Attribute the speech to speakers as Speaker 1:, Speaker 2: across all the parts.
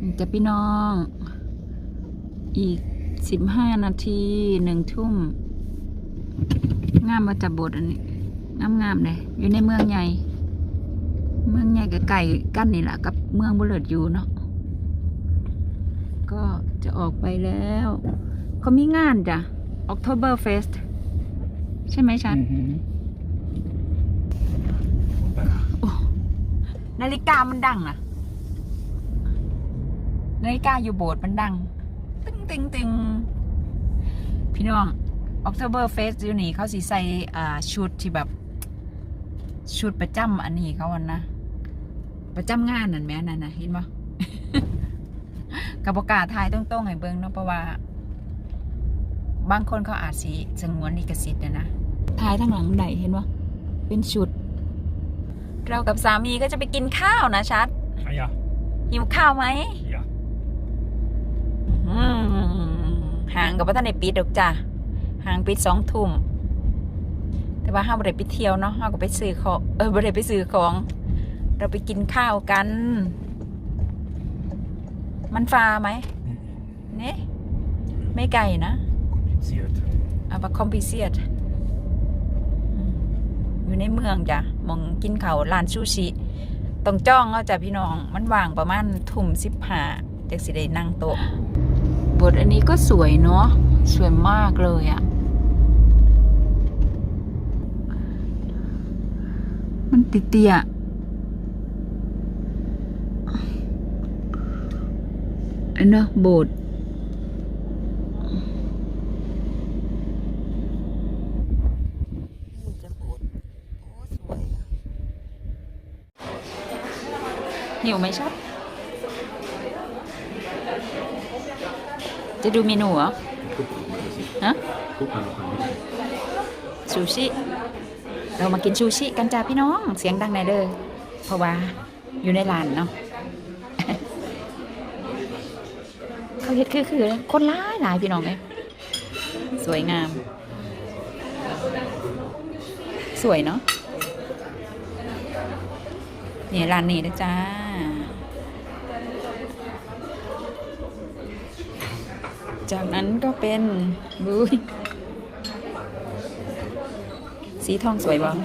Speaker 1: นี่จะพี่น้อง อีกสิบห้านาทีหนึ่งทุ่ม งามมาจับบทอันนี้งามงามๆเลยอยู่ในเมืองใหญ่ เมืองใหญ่กับไก่กั้นนี่แหละกับเมืองบุเลิดอยู่เนาะก็จะออกไปแล้ว เขามีงานจ้ะ October Fest ใช่ไหมชัดนาฬิกามันดังอะ นาฬิกาอยู่โบสถ์มันดัง ตึ้งตึ้งตึ้งพี่น้อง October Fest อยู่นี่เขาสีใส่ชุดที่แบบชุดประจำอันนี้เขาวันนะประจำงานนั่นแม่นั่นนะเห็นบ่กับประกาศทายต้องต้องให้เบิงเนาะเพราะว่า บางคนเขาอาจสีสงวนลิขสิทธิ์นะนะทายทั้งหลังไหนเห็นบ่เป็นชุด เรากับสามีก็จะไปกินข้าวนะชัด
Speaker 2: ใครอะ
Speaker 1: หิวข้าวไหม ห่างกับพระท่านในปิดดอกจ้ะห่างปิดสองทุ่มแต่ว่าห้าบริไปเที่ยวเนาะห้าก็ไปซื้อของเออบริไปซื้อของ เราไปกินข้าวกัน มันฟ้าไหมเนี่ยไม่ไกลนะ
Speaker 2: 接着，
Speaker 1: อาบคอมพิเซียตอยู่ในเมืองจ้ะหมองกินเขาวร้านซูชิต้องจ้องเอาจ้ะพี่น้อง มันว่างประมาณทุ่มสิบห้าจากสิได้นั่งโต๊ะ บทอันนี้ก็สวยเนาะสวยมากเลยอะ่ะ มันติดเตี้ยอันเนาะโบสถ์หิวไหมชัด จะดูเมนูเหรอฮะซูชิ เรามากินซูชิกันจ้าพี่น้อง เสียงดังในเด้อเพราะว่าอยู่ในร้านเนาะเขาเฮ็ดคือคือคนร้ายหลายพี่น้องเลยสวยงาม สวยเนาะนี่ร้านนี้นะจ้า จากนั้นก็เป็นบุยสีทองสวยบ้าง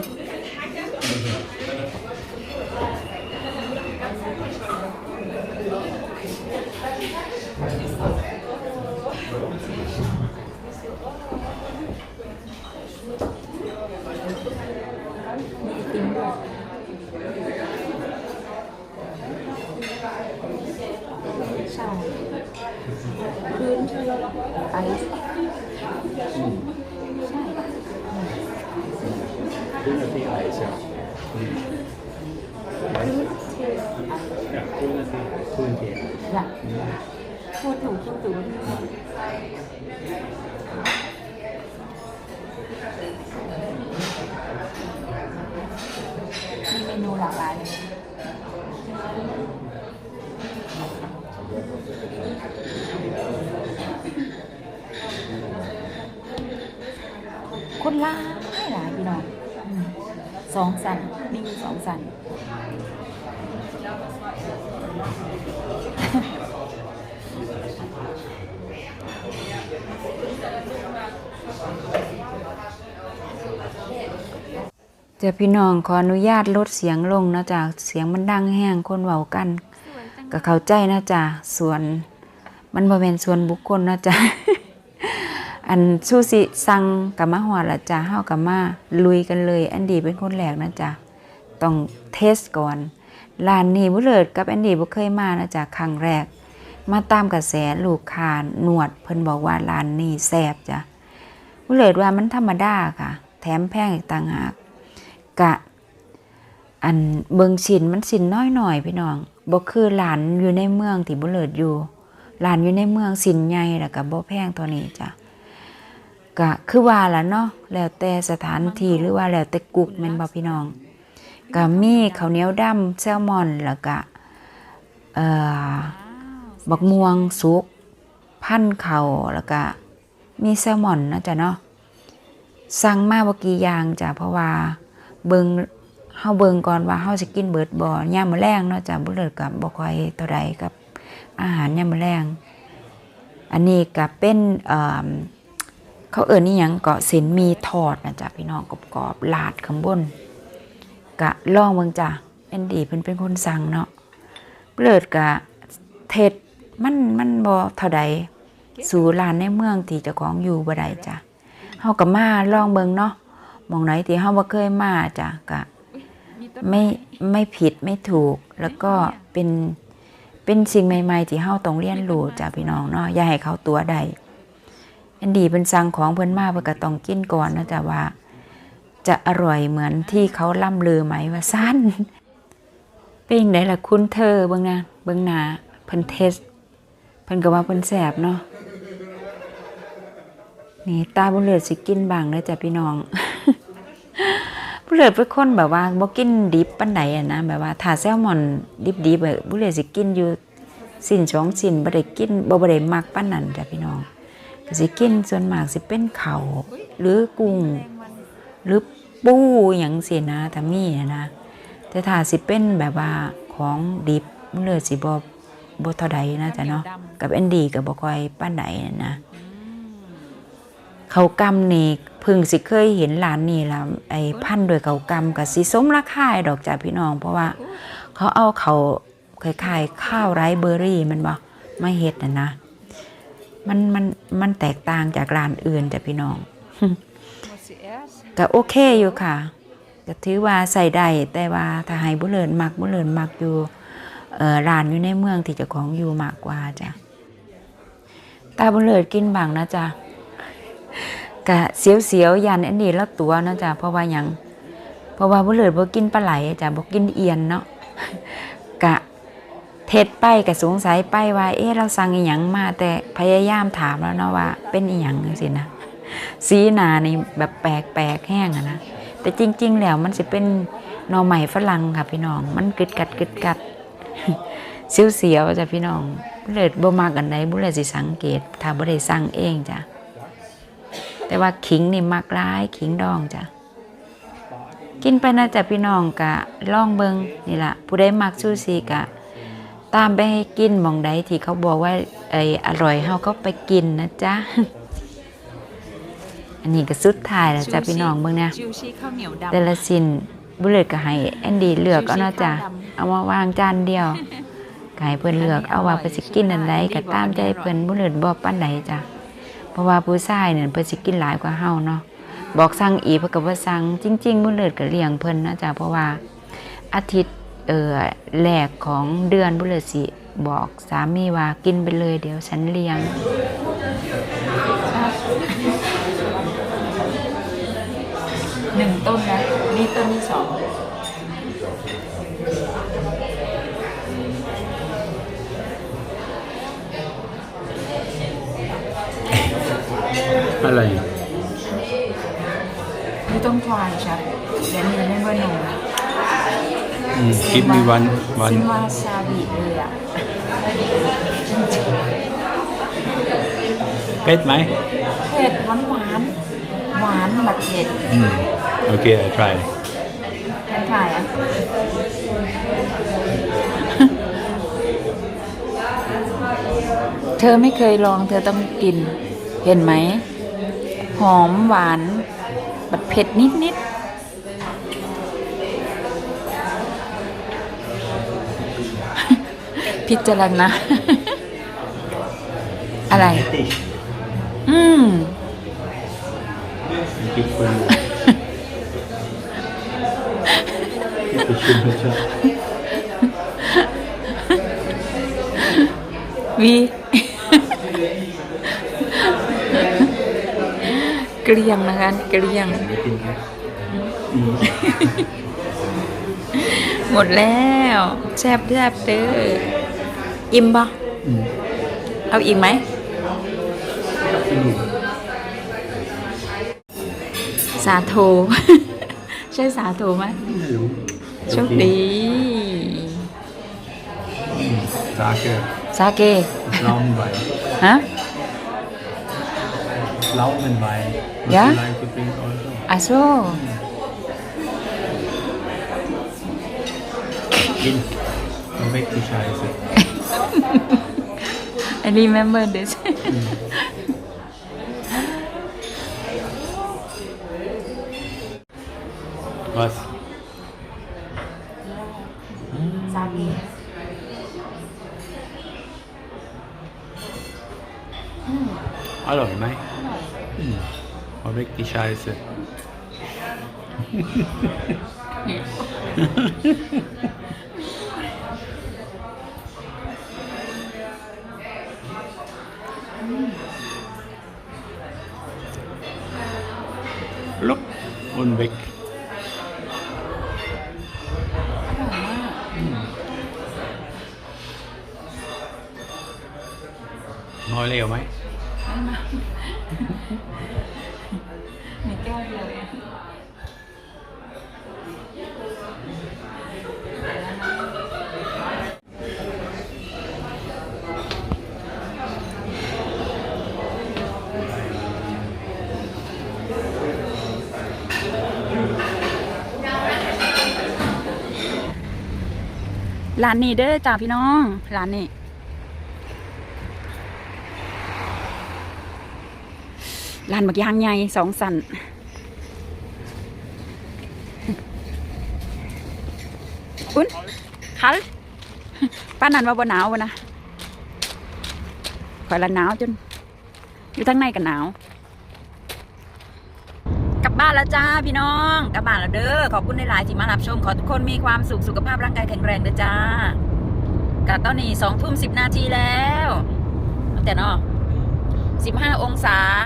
Speaker 1: 哎。嗯。
Speaker 2: 真的可以挨。嗯。真的可以，
Speaker 1: 真的可以，真的。呀。我头都抖。 มีสองสันจ้าพี่น้องขออนุญาตลดเสียงลงนะจ๊ะเสียงมันดังแห้งคนเว้ากันก็เข้าใจนะจ๊ะส่วนมันบ่แม่นส่วนบุคคลนะจ๊ะอันซูสิสั่งกับมาฮอดละจ้ะเฮากับมาลุยกันเลย อันดีเป็นคนแรกนะจ๊ะ ต้องเทสก่อนร้านนี้บ่เลิศกับแอนดี้บ่เคยมานะจ๊ะครั้งแรก มาตามกระแสลูกค้าหนวดเพิ่นบอกว่าร้านนี้แซ่บจ้ะบ่เลิศว่ามันธรรมดาค่ะ แถมแพงอีกต่างหากกะ อันเบิงสินมันสินน้อยหน่อยพี่น้องบ่คือหลานอยู่ในเมืองที่บ่เลิศอยู่หลานอยู่ในเมืองสินใหญ่แล้วก็บ่แพงตัวนี้จ้ะกะคือว่าล่ะเนาะแล้วแต่สถานที่หรือว่าแล้วแต่กุกแม่นบ่พี่น้อง ก็มีข้าวเหนียวดำแซลมอนแล้วก็เอ่อบักม่วงสุกพันเขาแล้วก็มีแซลมอนนะจ๊ะเนาะสั่งมาบ่กี่อย่างจ้ะเพราะว่าเบิงเฮาเบิงก่อนว่าเฮาสิกินเบิดบ่ยามมื้อแลงเนาะจ้ะบ่เลิศกับบ่ค่อยเท่าใดกับอาหารยามมื้อแรงอันนี้ก็เป็นเอ่อเขาเอิ้นนี่หยังเกาะเส้นมีทอดนะจ๊ะพี่น้องกรอบๆลาดข้างบน กะลองเบิ่งจ้ะแอนดี้เพิ่นเป็นคนสั่งเนาะเลิศกะเทศมันมันบ่เท่าใดสู่ร้านในเมืองที่เจ้าของอยู่บ่ได้จ้ะเฮาก็มาลองเบิ่งเนาะมองไหนที่เฮาบ่เคยมาจ้ะกะไม่ไม่ผิดไม่ถูกแล้วก็เป็นเป็นสิ่งใหม่ ๆ ที่เฮาต้องเรียนรู้จากพี่น้องเนาะอย่าให้เขาตัวใดอันดีเป็นสั่งของเพิ่นมาเพิ่นก็ต้องกินก่อนนะจ๊ะว่า จะอร่อยเหมือนที่เขาล่ำลือไหมว่าสั้นเป็นจังไดล่ะคุณเธอเบิ่งนะเบิ่งหนาเพิ่นเทสเพิ่นก็ว่าเพิ่นแซ่บเนาะนี่ตาบุญเลือดสิกินบางเด้อจ้ะพี่น้องผู้เลือดเป็นคนแบบว่าบ่กินดิบปานใดอะนะแบบว่าถ้าแซลมอนดิบๆแบบผู้เลือดสิกินอยู่สิ้นสองสิ้นบ่ได้กินบ่บ่ได้มักปานนั้นจ้ะพี่น้องก็สิกินส่วนมากสิเป็นเขาหรือกุ้ง หรือปูอย่างสินะถ้ามีอะนะ แต่ถ้าสิเป็นแบบว่าของดิบเลือดสิบ่บ่เท่าใดนะจ๊ะเนาะกับแอนดี้ก็บ่ค่อยป้านใดอะนะเขากำนี่พึ่งสิเคยเห็นร้านนี่ละไอ้พันโดวยเขากำกับสิสมราคาดอกจ้าพี่น้อง เพราะว่า เขาเอาเขาคล้ายๆข้าวไรเบอร์รี่มันบอกมาเฮ็ดนะนะมันมันมันแตกต่างจากร้านอื่นจ้ะพี่น้อง ก็โอเคอยู่ค่ะก็ถือว่าใส่ได้แต่ว่าถ้าให้บุเลินมักบุเลินมักอยู่ร้านอยู่ในเมืองที่เจ้าของอยู่มากกว่าจ้ะตาบุเลินกินบางนะจ๊ะกะเสียวๆยันอันนี้แล้วตัวนะจ้ะเพราะว่ายังเพราะว่าบ่เลิศบ่กินปลาไหลจ้ะบ่กินเอียนเนาะกะเท็ดไปกะสงสัยไปว่าเอ๊ะเราสั่งอีหยังมาแต่พยายามถามแล้วเนาะว่า เป็นอีหยังจังซี่นะ สีหน้านี่แบบแปลกๆแห้งอะนะแต่จริง ๆ แล้วมันสิเป็นนอใหม่ฝรั่งค่ะพี่น้อง มันกึดกัดกึดกัดเสียวๆจ้ะพี่น้องบ่เลิศบ่มักอันใดบ่เลิศสิสังเกตถ้าบ่ได้สั่งเองจ้ะแต่ว่าขิงนี่มักร้ายขิงดองจ้ะกินไปนะจ๊ะพี่น้องกะล่องเบิงนี่ละผู้ใดมักซูซีกะ ตามไปให้กินมองใดที่เขาบอกว่าไออร่อยเฮาก็ไปกินนะจ๊ะ อันนี้ก็สุดท้ายแล้วจ้ะพี่น้องเบิ่งนะ
Speaker 3: ชูชีข้าวเหนียวดำ
Speaker 1: แต่ละสินบุเลตก็ให้แอนดี้เลือกเอาเนาะจ้ะเอามาวางจานเดียวก็ให้เพิ่นเลือกเอาว่าเพิ่นสิกินอันใดก็ตามใจเพิ่นบุเลตบ่ปานใดจ้ะเพราะว่าผู้ชายเนี่ยเพิ่นสิกินหลายกว่าเฮาเนาะบอกสั่งอีกเพิ่นก็บ่สั่งจริงๆมื้อเลิศก็เลี้ยงเพิ่นนะจ๊ะเพราะว่าอาทิตย์เอ่อแรกของเดือนบุเลิศสิบอกสามีว่ากินไปเลยเดี๋ยวฉันเลี้ยง หนึ่งต้นนะนี่ต้นที่สอง
Speaker 2: อะไร
Speaker 1: นี่ต้องทานใช่เดี๋ยวนี้ไม่ว่าหนู
Speaker 2: อืม give me one
Speaker 1: ซิ
Speaker 2: one
Speaker 1: มวาซาบิเลยอะ
Speaker 2: เป็ดไหม
Speaker 1: เผ็ดหวานหวานหวานแบบเผ็ด
Speaker 2: อืม โอเค I try
Speaker 1: ทันถ่ายอะเธอไม่เคยลองเธอต้องกิน เห็นไหม หอมหวานแบบเผ็ดนิดนิดๆพิจารณา อะไร อืม
Speaker 2: กินคนไปชิมเพื่อชอบ
Speaker 1: วีเกลียงนะคะเกลียง
Speaker 2: ไม่กินครับ
Speaker 1: หมดแล้วแซบแซบเด้ออิ่มปะ
Speaker 2: อืม
Speaker 1: เอาอีกไหม
Speaker 2: อืม
Speaker 1: สาโท ใช่สาโทไหม
Speaker 2: ไม่รู้
Speaker 1: chúc đi
Speaker 2: sake. Sake. Glauben bay hả? Glauben bay
Speaker 1: yeah
Speaker 2: like to drink also à so in. Weg die Scheiße I
Speaker 1: remember this
Speaker 2: mm. die Scheiße. Lupp und weg. Hm. Neulich, liều
Speaker 1: มีแก้วเดียวเองร้านนี้เด้อจ้าพี่น้อง ร้านนี้ ร้านบักยางใหญ่สองสันอุ้นคัลป้านันว่าบ่หนาววะนะข่อยละหนาวจน อยู่ทั้งในกันหนาว กลับบ้านแล้วจ้าพี่น้อง กลับบ้านแล้วเด้อ ขอบคุณในหลายๆที่มารับชม ขอทุกคนมีความสุข สุขภาพร่างกายแข็งแรงเด้อจ้ากะตอนนี้สองทุ่มสิบนาทีแล้วตั้งแต่เนาะสิบห้าองศา